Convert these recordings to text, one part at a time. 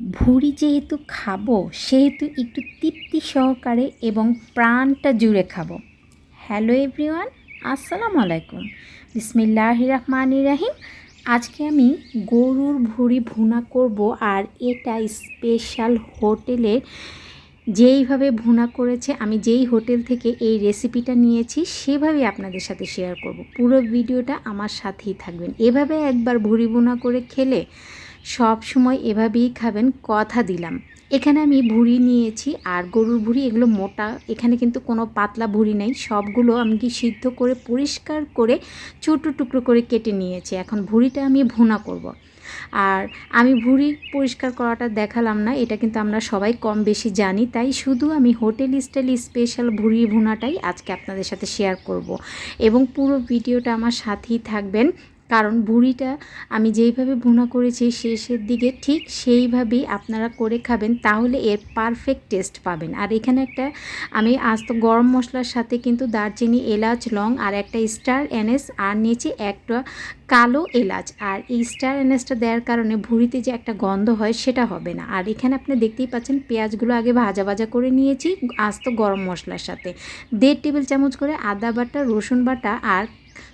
ভুড়ি যেহেতু খাব, সেহেতু একটু তৃপ্তি সহকারে এবং প্রাণটা জুড়ে খাব। হ্যালো এভরিওয়ান আসসালামু আলাইকুম। বিসমিল্লাহ রহমান রাহিম। আজকে আমি গরুর ভুড়ি ভুনা করব আর এটা স্পেশাল হোটেলের যেইভাবে ভুনা করেছে, আমি যেই হোটেল থেকে এই রেসিপিটা নিয়েছি সেভাবেই আপনাদের সাথে শেয়ার করব। পুরো ভিডিওটা আমার সাথেই থাকবেন। এভাবে একবার ভুড়ি ভুনা করে খেলে সব সময় এভাবেই খাবেন, কথা দিলাম। এখানে আমি ভুড়ি নিয়েছি আর গরুর ভুড়ি, এগুলো মোটা। এখানে কিন্তু কোনো পাতলা ভুড়ি নেই। সবগুলো আমি কি সিদ্ধ করে, পরিষ্কার করে ছোটো টুকরো করে কেটে নিয়েছি। এখন ভুড়িটা আমি ভুনা করব। আর আমি ভুঁড়ি পরিষ্কার করাটা দেখালাম না, এটা কিন্তু আমরা সবাই কম বেশি জানি। তাই শুধু আমি হোটেল স্টাইল স্পেশাল ভুঁড়ি ভুনাটাই আজকে আপনাদের সাথে শেয়ার করব। এবং পুরো ভিডিওটা আমার সাথেই থাকবেন। কারণ বুড়িটা আমি যেইভাবে ভুনা করেছি শেষের দিকে ঠিক সেইভাবেই আপনারা করে খাবেন, তাহলে এর পারফেক্ট টেস্ট পাবেন। আর এখানে একটা আমি আস্ত গরম মশলার সাথে কিন্তু দারচিনি, এলাচ, লং আর একটা স্টার এনএস আর নিয়েছি একটা কালো এলাচ। আর এই স্টার এনএসটা দেওয়ার কারণে ভুড়িতে যে একটা গন্ধ হয় সেটা হবে না। আর এখানে আপনি দেখতেই পাচ্ছেন পেঁয়াজগুলো আগে ভাজা ভাজা করে নিয়েছি আস্ত গরম মশলার সাথে। দেড় টেবিল চামচ করে আদা বাটা, রসুন বাটা আর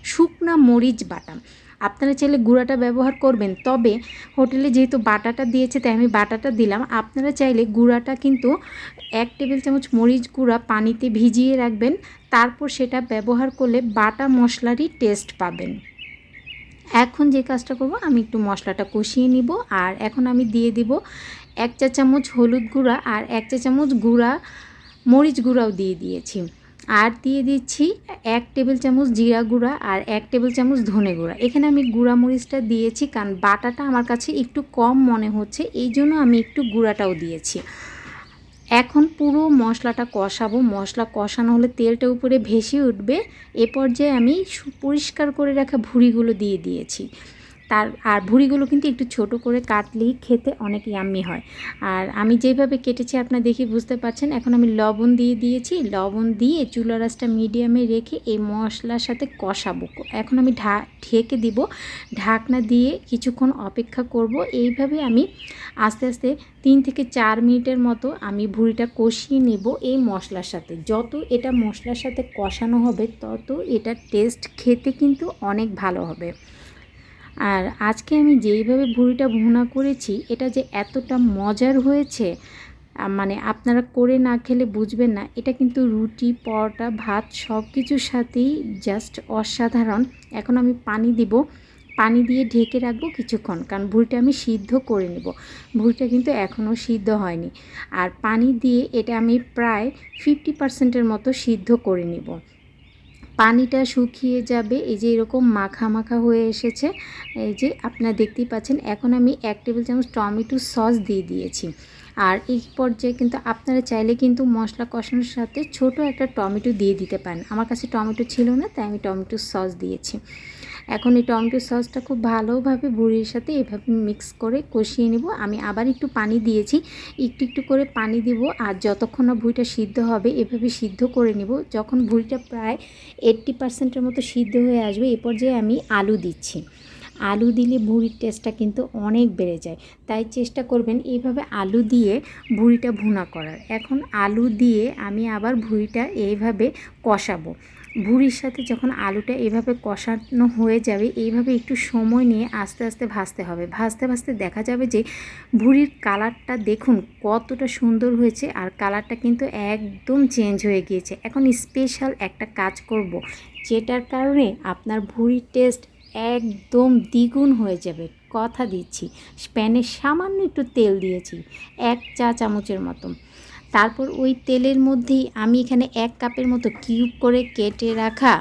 শুকনা মরিচ বাটা। আপনারা চাইলে গুঁড়াটা ব্যবহার করবেন। তবে হোটেলে যেহেতু বাটাটা দিয়েছে, তাই আমি বাটাটা দিলাম। আপনারা চাইলে গুঁড়াটা কিন্তু এক টেবিল চামচ মরিচ গুঁড়া পানিতে ভিজিয়ে রাখবেন। তারপর সেটা ব্যবহার করলে বাটা মশলারই টেস্ট পাবেন। এখন যে কাজটা করব, আমি একটু মশলাটা কষিয়ে নিব। আর এখন আমি দিয়ে দিব এক চা চামচ হলুদ গুঁড়া আর এক চা চামচ গুঁড়া, মরিচ গুঁড়াও দিয়ে দিয়েছি। আর দিয়ে দিচ্ছি এক টেবিল চামচ জিরা গুঁড়া আর এক টেবিল চামচ ধনে গুঁড়া। এখানে আমি গুঁড়া মরিচটা দিয়েছি কারণ বাটাটা আমার কাছে একটু কম মনে হচ্ছে, এই জন্য আমি একটু গুঁড়াটাও দিয়েছি। এখন পুরো মশলাটা কষাবো। মশলা কষানো হলে তেলটা উপরে ভেসে উঠবে। এ পর্যায়ে আমি পরিষ্কার করে রাখা ভুড়িগুলো দিয়ে দিয়েছি। তার, আর ভুড়িগুলো কিন্তু একটু ছোট করে কাটলেই খেতে অনেক ইয়াম্মি হয়। আর আমি যেভাবে কেটেছি আপনার দেখে বুঝতে পারছেন, এখন আমি লবণ দিয়ে দিয়েছি। লবণ দিয়ে চুলা রাসটা মিডিয়ামে রেখে এই মশলার সাথে কষাবো। এখন আমি ঢা, ঢেকে দিব। ঢাকনা দিয়ে কিছুক্ষণ অপেক্ষা করব। এইভাবে আমি আস্তে আস্তে তিন থেকে চার মিনিটের মতো আমি ভুড়িটা কষিয়ে নেব এই মশলার সাথে। যত এটা মশলার সাথে কষানো হবে, তত এটা টেস্ট খেতে কিন্তু অনেক ভালো হবে। আর আজকে আমি যেইভাবে ভুড়িটা ভুনা করেছি, এটা যে এতটা মজার হয়েছে মানে আপনারা করে না খেলে বুঝবেন না, এটা কিন্তু রুটি, পরোটা, ভাত সব কিছুর সাথেই জাস্ট অসাধারণ। এখন আমি পানি দিব, পানি দিয়ে ঢেকে রাখব কিছুক্ষণ, কারণ ভুড়িটা আমি সিদ্ধ করে নেব। ভুড়িটা কিন্তু এখনও সিদ্ধ হয়নি। আর পানি দিয়ে এটা আমি প্রায় ফিফটি পার্সেন্টের মতো সিদ্ধ করে নেব। পানিটা শুকিয়ে যাবে। এই যে এরকম মাখা মাখা হয়ে এসেছে। এই যে আপনারা দেখতেই পাচ্ছেন, এখন আমি এক টেবিল চামচ টমেটো সস দিয়ে দিয়েছি। আর এই পর্যায়ে কিন্তু আপনারা চাইলে কিন্তু মশলা কষানোর সাথে ছোট একটা টমেটো দিয়ে দিতে পারেন। আমার কাছে টমেটো ছিল না, তাই আমি টমেটো সস দিয়েছি। এখন এই টমেটো সসটা খুব ভালোভাবে বুড়ির সাথে এভাবে মিক্স করে কষিয়ে নেব। আমি আবার একটু পানি দিয়েছি। একটু একটু করে পানি দিব আর যতক্ষণ না ভুঁড়িটা সিদ্ধ হবে এভাবে সিদ্ধ করে নেব। যখন ভুঁড়িটা প্রায় এইট্টি পার্সেন্টের মতো সিদ্ধ হয়ে আসবে এ পর্যায়ে আমি আলু দিচ্ছি। আলু দিলে ভুঁড়ির টেস্টটা কিন্তু অনেক বেড়ে যায়। তাই চেষ্টা করবেন এইভাবে আলু দিয়ে ভুঁড়িটা ভুনা করার। এখন আলু দিয়ে আমি আবার ভুঁড়িটা এইভাবে কষাবো। ভুড়ির সাথে যখন আলুটা এভাবে কষানো হয়ে যাবে, এইভাবে একটু সময় নিয়ে আস্তে আস্তে ভাজতে হবে। ভাজতে ভাজতে দেখা যাবে যে ভুড়ির কালারটা দেখুন কতটা সুন্দর হয়েছে আর কালারটা কিন্তু একদম চেঞ্জ হয়ে গিয়েছে। এখন স্পেশাল একটা কাজ করব, যেটার কারণে আপনার ভুড়ির টেস্ট একদম দ্বিগুণ হয়ে যাবে। কথা দিচ্ছি, প্যানে সামান্য একটু তেল দিয়েছি, এক চা চামচের মতো তারপর ওই তেলের মধ্যেই আমি এখানে এক কাপের মতো কিউব করে কেটে রাখা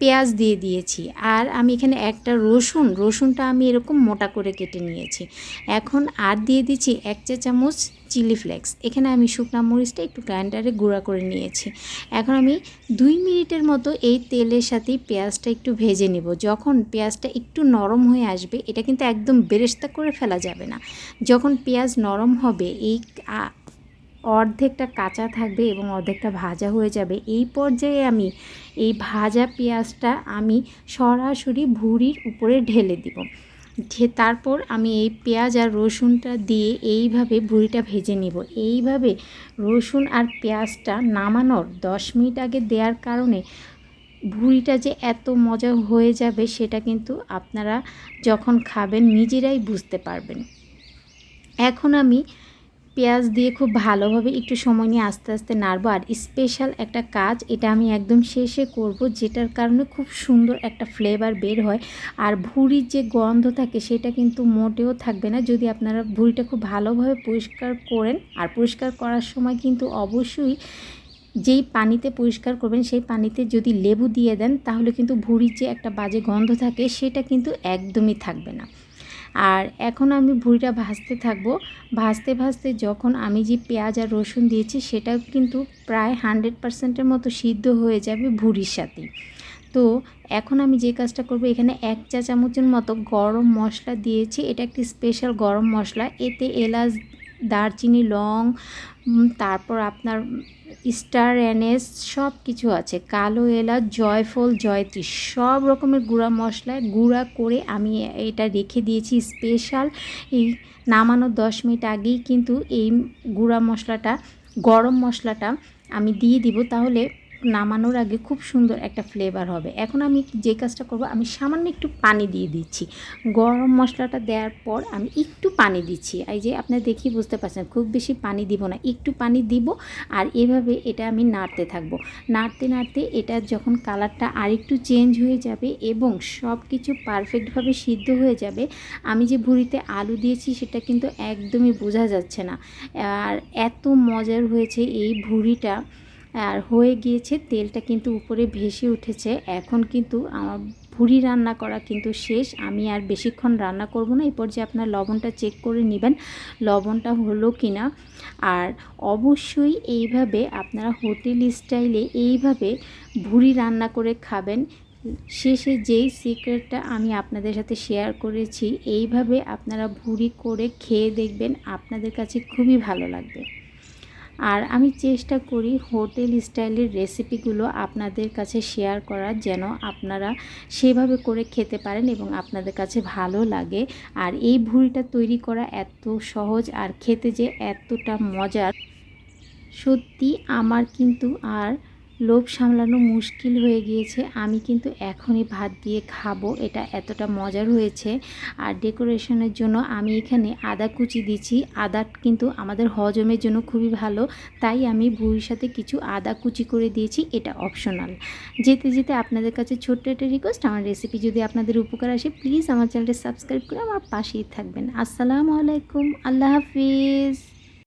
পেঁয়াজ দিয়ে দিয়েছি। আর আমি এখানে একটা রসুন, রসুনটা আমি এরকম মোটা করে কেটে নিয়েছি। এখন আর দিয়ে দিচ্ছি এক চা চামচ চিলি ফ্লেক্স। এখানে আমি শুকনা মরিচটা একটু গ্রাইন্ডারে গুঁড়া করে নিয়েছি। এখন আমি দুই মিনিটের মতো এই তেলের সাথেই পেঁয়াজটা একটু ভেজে নেব। যখন পেঁয়াজটা একটু নরম হয়ে আসবে, এটা কিন্তু একদম বেরেস্তা করে ফেলা যাবে না। যখন পেঁয়াজ নরম হবে, এই অর্ধেকটা কাঁচা থাকবে এবং অর্ধেকটা ভাজা হয়ে যাবে। এই পর্যায়ে আমি এই ভাজা পেঁয়াজটা আমি সরাসরি ভুড়ির উপরে ঢেলে দিব। তারপর আমি এই পেঁয়াজ আর রসুনটা দিয়ে এইভাবে ভুড়িটা ভেজে নিব। এইভাবে রসুন আর পেঁয়াজটা নামানোর দশ মিনিট আগে দেওয়ার কারণে ভুড়িটা যে এত মজা হয়ে যাবে সেটা কিন্তু আপনারা যখন খাবেন নিজেরাই বুঝতে পারবেন। এখন আমি পেঁয়াজ দিয়ে খুব ভালোভাবে একটু সময় নিয়ে আস্তে আস্তে নাড়বো। আর স্পেশাল একটা কাজ, এটা আমি একদম শেষে করব, যেটার কারণে খুব সুন্দর একটা ফ্লেভার বের হয়। আর ভুঁড়ির যে গন্ধ থাকে, সেটা কিন্তু মোটেও থাকবে না। যদি আপনারা ভুঁড়িটা খুব ভালোভাবে পরিষ্কার করেন, আর পরিষ্কার করার সময় কিন্তু অবশ্যই যেই পানিতে পরিষ্কার করবেন, সেই পানিতে যদি লেবু দিয়ে দেন, তাহলে কিন্তু ভুঁড়ির যে একটা বাজে গন্ধ থাকে, সেটা কিন্তু একদমই থাকবে না। আর এখন আমি ভুঁড়িটা ভাজতে থাকব। ভাজতে ভাজতে যখন আমি যে পেঁয়াজ আর রসুন দিয়েছি, সেটাও কিন্তু প্রায় হান্ড্রেড পারসেন্টের মতো সিদ্ধ হয়ে যাবে ভুঁড়ির সাথে। তো এখন আমি যে কাজটা করব, এখানে এক চা চামচের মতো গরম মশলা দিয়েছি। এটা একটি স্পেশাল গরম মশলা। এতে এলাচ দারচিনি, লং তারপর আপনার স্টার অ্যানেস সব কিছু আছে। কালো এলাচ, জয়ফল জয়ত্রী সব রকমের গুঁড়া মশলায় গুঁড়া করে আমি এটা রেখে দিয়েছি স্পেশাল। এই নামানোর দশ মিনিট আগেই কিন্তু এই গুঁড়া মশলাটা, গরম মশলাটা আমি দিয়ে দিব। তাহলে নামানোর আগে খুব সুন্দর একটা ফ্লেভার হবে। এখন আমি যে কাজটা করব, আমি সামান্য একটু পানি দিয়ে দিচ্ছি। গরম মশলাটা দেওয়ার পর আমি একটু পানি দিচ্ছি। এই যে আপনার দেখি বুঝতে পারছেন, খুব বেশি পানি দিব না, একটু পানি দিব আর এভাবে এটা আমি নাড়তে থাকব। নাড়তে নাড়তে এটা যখন কালারটা আরেকটু চেঞ্জ হয়ে যাবে এবং সব কিছু পারফেক্টভাবে সিদ্ধ হয়ে যাবে, আমি যে ভুড়িতে আলু দিয়েছি সেটা কিন্তু একদমই বোঝা যাচ্ছে না। আর এত মজার হয়েছে এই ভুড়িটা। আর হয়ে গিয়েছে, তেলটা কিন্তু উপরে ভেসে উঠেছে। এখন কিন্তু আমার ভুড়ি রান্না করা কিন্তু শেষ। আমি আর বেশিক্ষণ রান্না করব না। এরপর যে আপনার লবণটা চেক করে নেবেন, লবণটা হলো কি না আর অবশ্যই এইভাবে আপনারা হোটেল স্টাইলে এইভাবে ভুড়ি রান্না করে খাবেন। শেষে যেই সিক্রেটটা আমি আপনাদের সাথে শেয়ার করেছি, এইভাবে আপনারা ভুড়ি করে খেয়ে দেখবেন। আপনাদের কাছে খুবই ভালো লাগবে। আর আমি চেষ্টা করি হোটেল স্টাইলের রেসিপিগুলো আপনাদের কাছে শেয়ার করার যেন আপনারা সেভাবে করে খেতে পারেন এবং আপনাদের কাছে ভালো লাগে। আর এই ভুড়িটা তৈরি করা এত সহজ আর খেতে যে এতটা মজার, সত্যি আমার কিন্তু আর লোভ সামলানো মুশকিল হয়ে গিয়েছে। আমি কিন্তু এখনই ভাত দিয়ে খাব, এটা এতটা মজার হয়েছে। আর ডেকোরেশনের জন্য আমি এখানে আদা কুচি দিচ্ছি। আদা কিন্তু আমাদের হজমের জন্য খুবই ভালো, তাই আমি ভুঁড়ির সাথে কিছু আদা কুচি করে দিয়েছি, এটা অপশনাল যেতে যেতে আপনাদের কাছে ছোট্ট একটা রিকোয়েস্ট আমার রেসিপি যদি আপনাদের উপকার আসে প্লিজ আমার চ্যানেলটা সাবস্ক্রাইব করে আমার পাশেই থাকবেন। আসসালামু আলাইকুম, আল্লাহ হাফিজ।